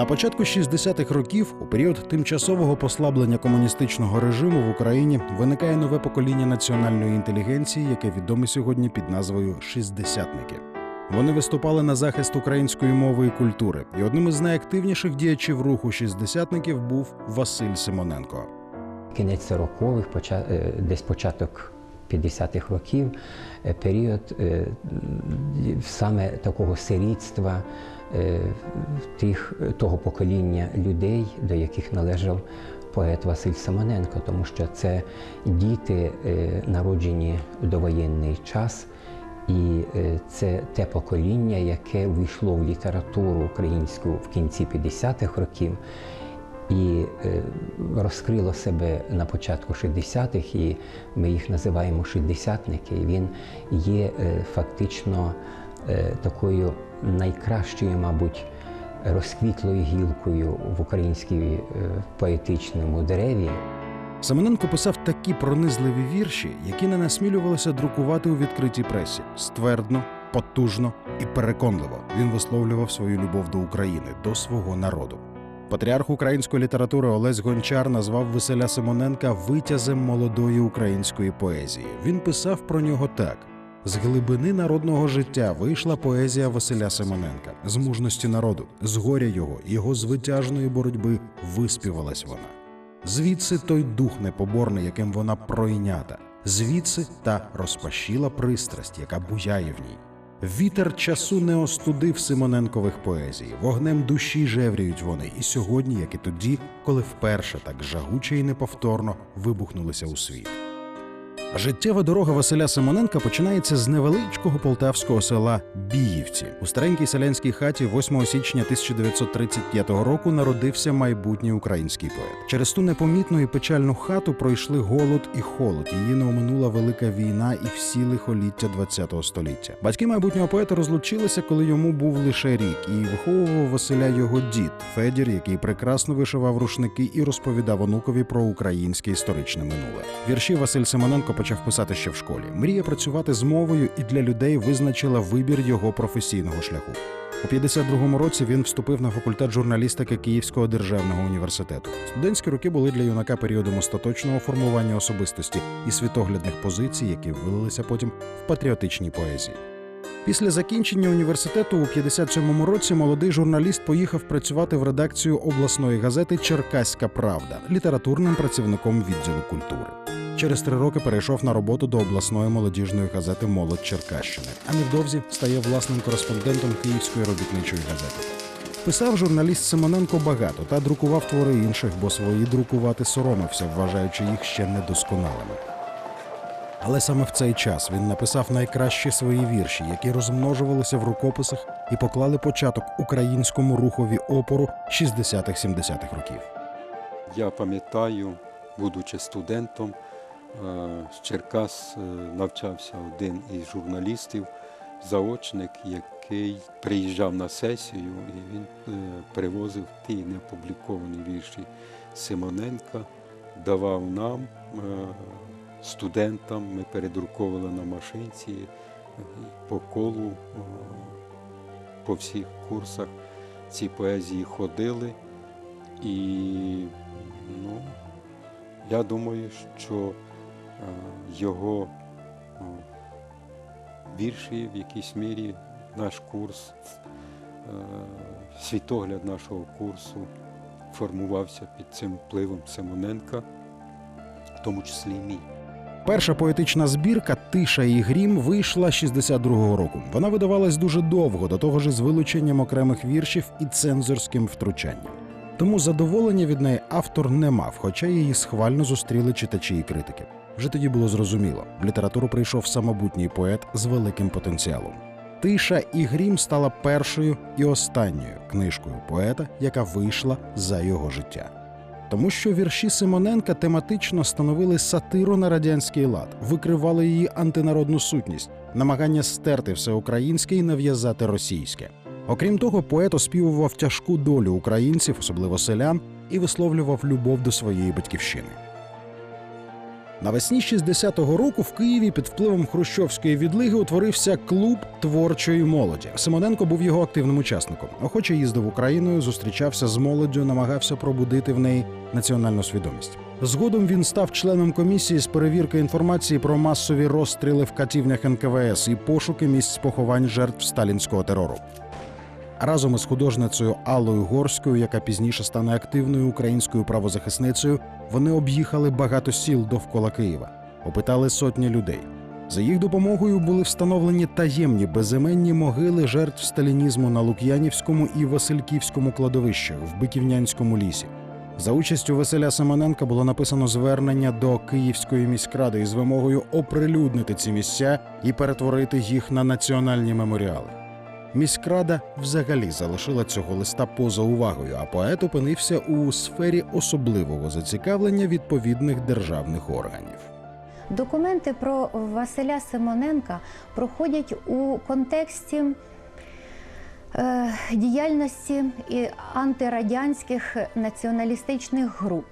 На початку 60-х років, у період тимчасового послаблення комуністичного режиму в Україні, виникає нове покоління національної інтелігенції, яке відоме сьогодні під назвою Шістдесятники. Вони виступали на захист української мови і культури, і одним із найактивніших діячів руху шістдесятників був Василь Симоненко. кінець 40-х, е, десь початок 50-х років, е, період е, саме такого сирітства тих, того покоління людей, до яких належав поет Василь Симоненко, тому що це діти, е, народжені в довоєнний час. І е, це те покоління, яке увійшло в літературу українську в кінці 50-х років і е, розкрило себе на початку 60-х, і ми їх називаємо шістдесятники. Він є е, фактично е, такою найкращою, мабуть, розквітлою гілкою в українській е, поетичному дереві. Семененко писав такі пронизливі вірші, які не насмілювалися друкувати у відкритій пресі. Ствердно, потужно і переконливо він висловлював свою любов до України, до свого народу. Патріарх української літератури Олесь Гончар назвав Василя Симоненка витязем молодої української поезії. Він писав про нього так: з глибини народного життя вийшла поезія Василя Симоненка, з мужності народу, з горя його, його звитяжної боротьби виспівалась вона. Звідси той дух непоборний, яким вона пройнята, звідси та розпашіла пристрасть, яка буяє в ній. Вітер часу не остудив Симоненкових поезій, вогнем душі жевріють вони і сьогодні, як і тоді, коли вперше так жагуче і неповторно вибухнулися у світ. Життєва дорога Василя Симоненка починається з невеличкого полтавського села Біївці. У старенькій селянській хаті 8 січня 1935 року народився майбутній український поет. Через ту непомітну і печальну хату пройшли голод і холод. Її не оминула велика війна і всі лихоліття ХХ століття. Батьки майбутнього поета розлучилися, коли йому був лише рік, і виховував Василя його дід Федір, який прекрасно вишивав рушники і розповідав онукові про українське історичне минуле. Вірші Василь Симоненко почав писати ще в школі. Мрія працювати з мовою і для людей визначила вибір його професійного шляху. У 52-му році він вступив на факультет журналістики Київського державного університету. Студентські роки були для юнака періодом остаточного формування особистості і світоглядних позицій, які вилилися потім в патріотичній поезії. Після закінчення університету у 57-му році молодий журналіст поїхав працювати в редакцію обласної газети Черкаська Правда літературним працівником відділу культури. Через три роки перейшов на роботу до обласної молодіжної газети Молодь Черкащини, а невдовзі стає власним кореспондентом Київської робітничої газети. Писав журналіст Симоненко багато та друкував твори інших, бо свої друкувати соромився, вважаючи їх ще недосконалими. Але саме в цей час він написав найкращі свої вірші, які розмножувалися в рукописах і поклали початок українському рухові опору 60-70-х років. Я пам'ятаю, будучи студентом, з Черкас е, навчався один із журналістів, заочник, який приїжджав на сесію і він е, привозив ті неопубліковані вірші Симоненка, давав нам, е, студентам, ми передруковували на машинці по колу, е, по всіх курсах ці поезії ходили. І ну, я думаю, що е, його е, вірші в якійсь мірі наш курс, е, світогляд нашого курсу формувався під цим впливом Симоненка, в тому числі і мій. Перша поетична збірка Тиша і грім вийшла 62-го року. Вона видавалась дуже довго, до того ж з вилученням окремих віршів і цензорським втручанням. Тому задоволення від неї автор не мав, хоча її схвально зустріли читачі і критики. Вже тоді було зрозуміло, в літературу прийшов самобутній поет з великим потенціалом. Тиша і грім стала першою і останньою книжкою поета, яка вийшла за його життя. Тому що вірші Симоненка тематично становили сатиру на радянський лад, викривали її антинародну сутність, намагання стерти все українське і нав'язати російське. Окрім того, поет оспівував тяжку долю українців, особливо селян, і висловлював любов до своєї батьківщини. Навесні 60-го року в Києві під впливом хрущовської відлиги утворився клуб творчої молоді. Симоненко був його активним учасником. Охоче їздив Україною, зустрічався з молоддю, намагався пробудити в неї національну свідомість. Згодом він став членом комісії з перевірки інформації про масові розстріли в катівнях НКВС і пошуки місць поховань жертв сталінського терору. Разом із художницею Аллою Горською, яка пізніше стане активною українською правозахисницею, вони об'їхали багато сіл довкола Києва, опитали сотні людей. За їх допомогою були встановлені таємні безіменні могили жертв сталінізму на Лук'янівському і Васильківському кладовищах в Биківнянському лісі. За участю Василя Семененка було написано звернення до Київської міськради із вимогою оприлюднити ці місця і перетворити їх на національні меморіали. Міськрада взагалі залишила цього листа поза увагою, а поет опинився у сфері особливого зацікавлення відповідних державних органів. Документи про Василя Симоненка проходять у контексті е, діяльності і антирадянських націоналістичних груп.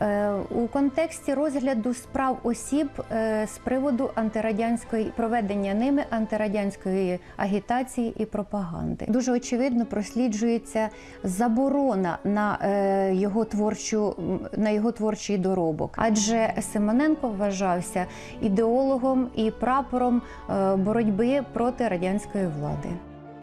Е, У контексті розгляду справ осіб е, з приводу антирадянської проведення ними антирадянської агітації і пропаганди дуже очевидно просліджується заборона на е, його творчу на його творчий доробок, адже Симоненко вважався ідеологом і прапором боротьби проти радянської влади.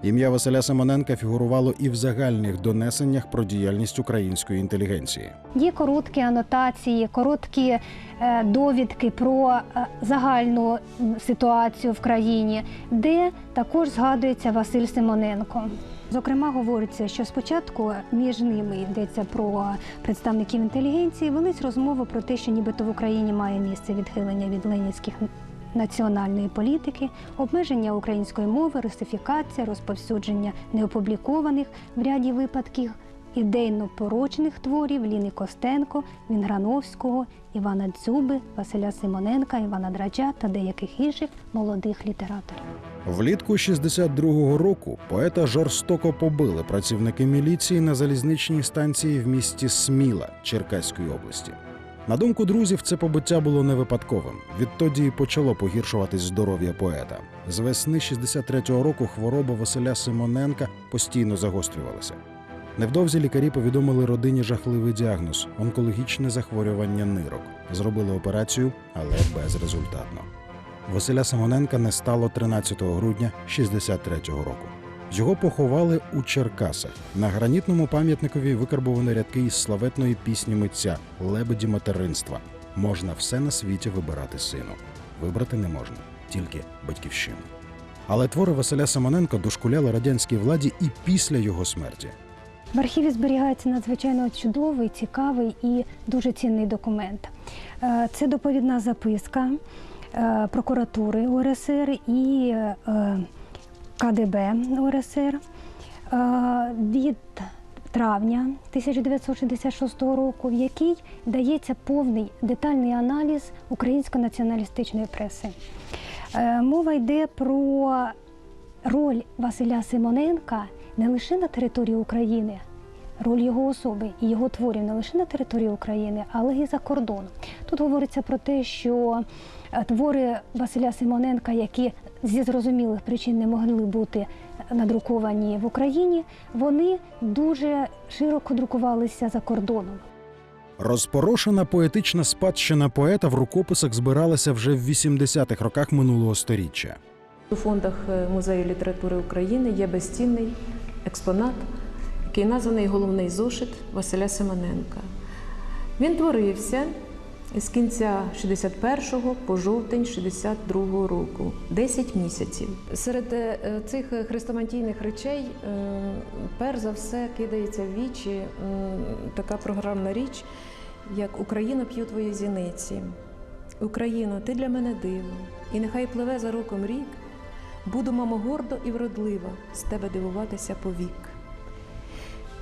Ім'я Василя Семененка фігурувало і в загальних донесеннях про діяльність української інтелігенції. Є короткі анотації, короткі е, довідки про е, загальну ситуацію в країні, де також згадується Василь Симоненко. Зокрема, говориться, що спочатку між ними йдеться про представників інтелігенції, велись розмови про те, що нібито в Україні має місце відхилення від ленінських національної політики, обмеження української мови, русифікація, розповсюдження неопублікованих в ряді випадків ідейно порочних творів Ліни Костенко, Вінграновського, Івана Дзюби, Василя Симоненка, Івана Драджа та деяких інших молодих літераторів. Влітку 62-го року поета жорстоко побили працівники міліції на залізничній станції в місті Сміла Черкаської області. На думку друзів, це побиття було не випадковим. Відтоді почало погіршуватись здоров'я поета. З весни 63-го року хвороба Василя Симоненка постійно загострювалася. Невдовзі лікарі повідомили родині жахливий діагноз онкологічне захворювання нирок. Зробили операцію, але безрезультатно. Василя Симоненка не стало 13 грудня 63-го року. Його поховали у Черкасах. На гранітному пам'ятникові викарбовані рядки із славетної пісні митця Лебеді материнства. Можна все на світі вибирати сину. Вибрати не можна, тільки батьківщину. Але твори Василя Симоненка дошкуляли радянській владі і після його смерті. В архіві зберігається надзвичайно чудовий, цікавий і дуже цінний документ. Е, Це доповідна записка е, прокуратури УРСР і е, КДБ УРСР е, від травня 1966 року, в якій дається повний детальний аналіз українсько-націоналістичної преси. Е, Мова йде про роль Василя Симоненка не лише на території України, роль його особи і його творів не лише на території України, але й за кордоном. Тут говориться про те, що е, твори Василя Симоненка, які зі зрозумілих причин не могли бути надруковані в Україні, вони дуже широко друкувалися за кордоном. Розпорошена поетична спадщина поета в рукописах збиралася вже в 80-х роках минулого сторіччя. У фондах е, Музею літератури України є безцінний експонат, який названий головний зошит Василя Семененка. Він творився з кінця 61-го по жовтень 62-го року, 10 місяців. Серед е, цих хрестоматійних речей, е, перш за все, кидається в вічі така програмна річ, як Україна п'ю твої зіниці. Україно, ти для мене диво, і нехай пливе за роком рік. Буду, мамо, гордо і вродлива з тебе дивуватися повік.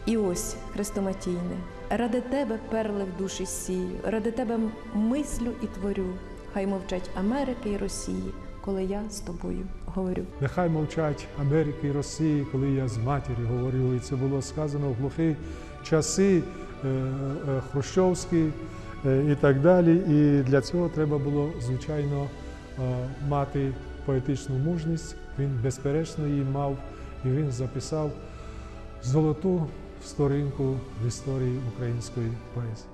І ось, хрестоматійне, ради тебе перли в душі сію, ради тебе мислю і творю. Хай мовчать Америки і Росії, коли я з тобою говорю. Нехай мовчать Америки і Росії, коли я з матір'ю говорю. І це було сказано в глухі часи е, е, хрущовські, е, і так далі. І для цього треба було, звичайно, мати поетичну мужність. Він безперечно її мав, і він записав золоту сторінку в історії української поезії.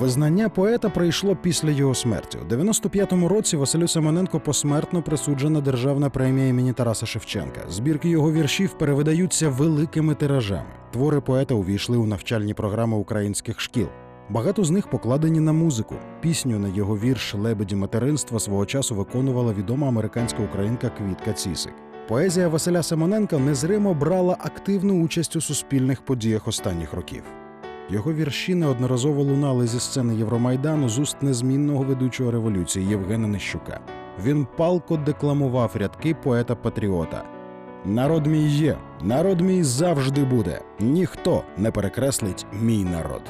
Визнання поета прийшло після його смерті. У 95-му році Василю Семененко посмертно присуджена державна премія імені Тараса Шевченка. Збірки його віршів перевидаються великими тиражами. Твори поета увійшли у навчальні програми українських шкіл. Багато з них покладені на музику. Пісню на його вірш Лебеді материнства свого часу виконувала відома американська українка Квітка Цісик. Поезія Василя Семененка незримо брала активну участь у суспільних подіях останніх років. Його вірші неодноразово лунали зі сцени Євромайдану з уст незмінного ведучого революції Євгена Нищука. Він палко декламував рядки поета-патріота. Народ мій є, народ мій завжди буде. Ніхто не перекреслить мій народ.